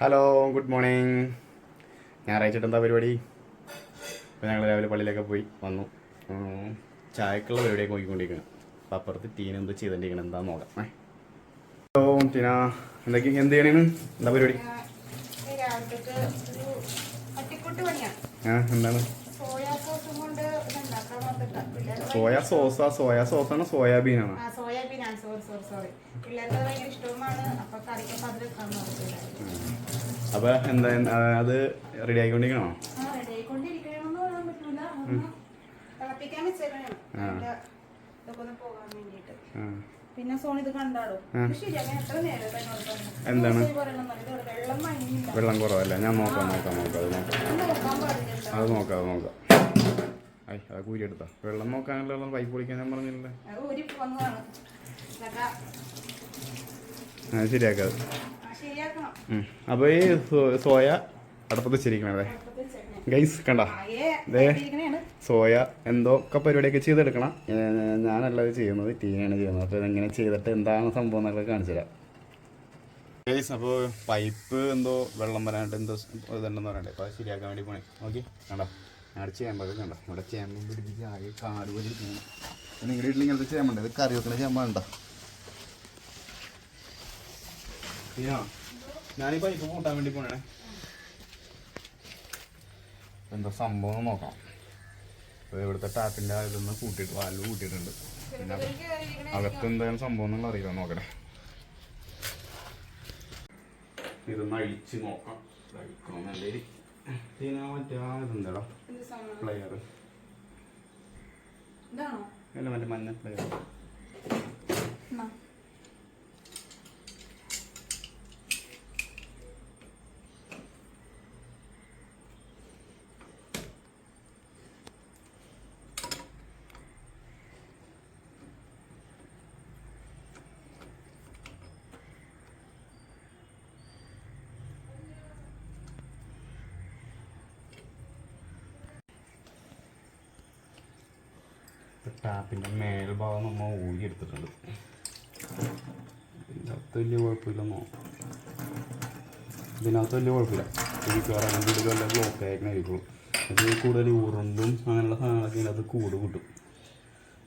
Hello good morning ഞായറാഴ്ച എന്താ പരിപാടി? അപ്പോൾ ഞങ്ങൾ രാവിലെ പള്ളിയിലൊക്കെ പോയി വന്നു. ചായക്കുള്ള പരിപാടിയൊക്കെ നോക്കിക്കൊണ്ടിരിക്കണം അപ്പം അപ്പുറത്ത് ടീന എന്ത് ചെയ്തിരിക്കണം എന്താന്ന് നോക്കാം. ഹലോ ടീന. എന്തൊക്കെ എന്ത് ചെയ്യണേന്ന് എന്താ പരിപാടി? എന്താണ്? സോയാ സോസ സോയ സോസാ. സോയ സോസാണ് സോയാബീനാണ്. ആണ് സോറി സോറി സോറി. പിള്ളേർക്ക് അത് ഭയങ്കര ഇഷ്ടവുമാണ്. അപ്പൊ കറിക്കൊക്കെ അതിൽ വെക്കാൻ നോക്കില്ല അപ്പോൾ എന്താ അത് റെഡി ആയിക്കൊണ്ടിരിക്കണോ? പിന്നെ സോൺ ഇത് കണ്ടാടോ. എന്താണ്? വെള്ളം കുറവല്ല? ഞാൻ നോക്കാം നോക്കാം നോക്കാം അത് നോക്കാം. അത് നോക്കാം അത് നോക്കാം. ഐ അത് കൂരി എടുത്താ? വെള്ളം നോക്കാനുള്ള വെള്ളം പൈപ്പ് പൊളിക്കാൻ ഞാൻ പറഞ്ഞില്ലേ ശരിയാക്കാം. അപ്പോൾ ഈ സോയ അടുപ്പത്ത് വെച്ചിരിക്കണേ. ഗൈസ് കണ്ട? ദേ. സോയ എന്തൊക്കെ പരിപാടിയൊക്കെ ചെയ്തെടുക്കണം. ഞാനല്ല ഇത് ചെയ്യുന്നത് ടീനാണ് ചെയ്യുന്നത്. അപ്പോൾ ഇതെങ്ങനെ ചെയ്തിട്ട് എന്താണ് സംഭവം എന്നൊക്കെ കാണിച്ചു തരാം. ഗൈസ് അപ്പോൾ പൈപ്പ് എന്തോ വെള്ളം വരാനായിട്ട് എന്തോ ഇതുണ്ടെന്ന് പറയണ്ടേ അപ്പോൾ അത് ശരിയാക്കാൻ വേണ്ടി പോണേ. ഓക്കെ കണ്ടോ? ഞങ്ങളുടെ ചേമ്പൊക്കെ കണ്ടോ? ഇവിടെ ചേമ്പ് പിടിപ്പിച്ച് ആകെ കാട് പോലെ ഇരിക്കുന്നു. നിങ്ങളുടെ വീട്ടിൽ ഇങ്ങനത്തെ ചേമ്പുണ്ട് ഇത് കറി വെക്കുന്ന ചേമ്പാണ്ടോ ഞാനീ പൈപ്പ് കൂട്ടാൻ വേണ്ടി പോണേ എന്താ സംഭവം നോക്കാം. ഇവിടുത്തെ ടാപ്പിന്റെ ഇതൊന്ന് കൂട്ടിയിട്ട് വാൽവ് കൂട്ടിയിട്ടുണ്ട്. പിന്നെ അകത്ത് എന്തായാലും സംഭവം എന്നുള്ള അറിയില്ല. നോക്കട്ടെ. ഇതൊന്ന് അഴിച്ച് നോക്കാം. അഴിക്കണം നല്ല പിന്നെ മറ്റേ ആ ഇതെന്താടാ? പ്ലെയർ അല്ല മറ്റേ മഞ്ഞ പ്ലെയർ ടാപ്പിന്റെ മേൽഭാഗം നമ്മൾ ഊരി എടുത്തിട്ടുണ്ട്. ഇതിനകത്ത് വലിയ കുഴപ്പമില്ലെന്നോ ഇതിനകത്ത് വലിയ കുഴപ്പമില്ല. പറയാൻ കൂടുതൽ വല്ല ബ്ലോക്ക് ആയിരിക്കും അത് കൂടുതൽ ഉറുമ്പും അങ്ങനെയുള്ള സാധനങ്ങളൊക്കെ ഇതിനകത്ത് കൂട് കിട്ടും.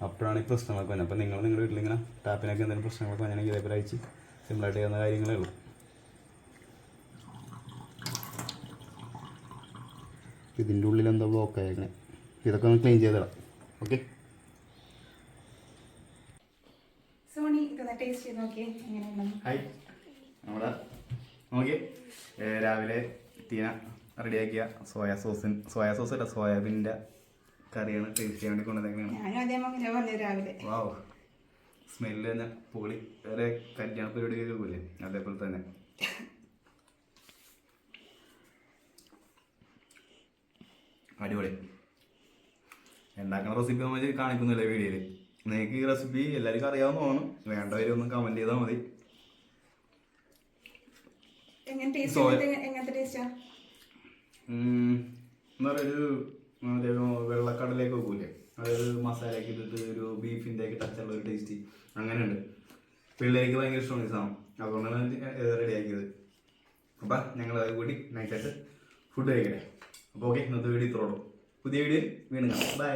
അപ്പോഴാണ് ഈ പ്രശ്നങ്ങളൊക്കെ വരുന്നത്. അപ്പോൾ നിങ്ങൾ നിങ്ങളുടെ വീട്ടിലിങ്ങനെ ടാപ്പിനൊക്കെ എന്തെങ്കിലും പ്രശ്നങ്ങളൊക്കെ വന്നിട്ടുണ്ടെങ്കിൽ ഇതേപോലെ അയച്ച് സിമ്പിളായിട്ട് ചെയ്യുന്ന കാര്യങ്ങളേ ഉള്ളൂ. ഇതിന്റെ ഉള്ളിൽ എന്താ ബ്ലോക്ക് ആയിരിക്കണേ ഇതൊക്കെ ഒന്ന് ക്ലീൻ ചെയ്തിടാം ഓക്കെ ടേസ്റ്റ് ചെയ്ത് നോക്കിയേ. എങ്ങനെയുണ്ടെന്ന് ഹായ് നമ്മുടെ നോക്കി രാവിലെ തീന റെഡിയാക്കിയ സോയ സോസിൻ സോയ സോസ് അല്ല സോയാബീന്റെ കറിയാണ് ടേസ്റ്റ് ചെയ്യാൻ വേണ്ടി കൊണ്ടുവന്നേക്കാണ്. ഞാനും അതേ അങ്ങനെ രാവിലെ. വാവ് സ്മെല്ല് തന്നെ പൊളി. വേറെ കല്യാണ പരിപാടിയൊക്കെ പോലെ അതേപോലെ തന്നെ. അടിപൊളി. ഉണ്ടാക്കുന്ന റെസിപ്പി നമ്മൾ കാണിക്കുന്നില്ല വീഡിയോയിൽ നിങ്ങൾക്ക് ഈ റെസിപ്പി എല്ലാവർക്കും അറിയാവുന്നതാണ് തോന്നും വേണ്ട ചെയ്താൽ മതി. എങ്ങനെ ചെയ്താൽ മതി എന്താ പറയുക വെള്ളക്കടലേക്ക് വെക്കൂലേ? അതായത് മസാലയൊക്കെ ഇട്ടിട്ട് ഒരു ബീഫിന്റെ ഒക്കെ ടച്ചുള്ള ഒരു ടേസ്റ്റ് അങ്ങനെയുണ്ട്. പിള്ളേർക്ക് ഭയങ്കര ഇഷ്ടമാണ് ഈ സാധനം. അതുകൊണ്ടാണ് റെഡിയാക്കിയത് അപ്പം ഞങ്ങൾ അത് കൂടി നൈറ്റായിട്ട് ഫുഡ് കഴിക്കട്ടെ. അപ്പോൾ ഓക്കെ ഇന്നത്തെ വീഡിയോ ഇത്രോളൂ പുതിയ വീഡിയോ വീണ്ടും കാണാം. ബൈ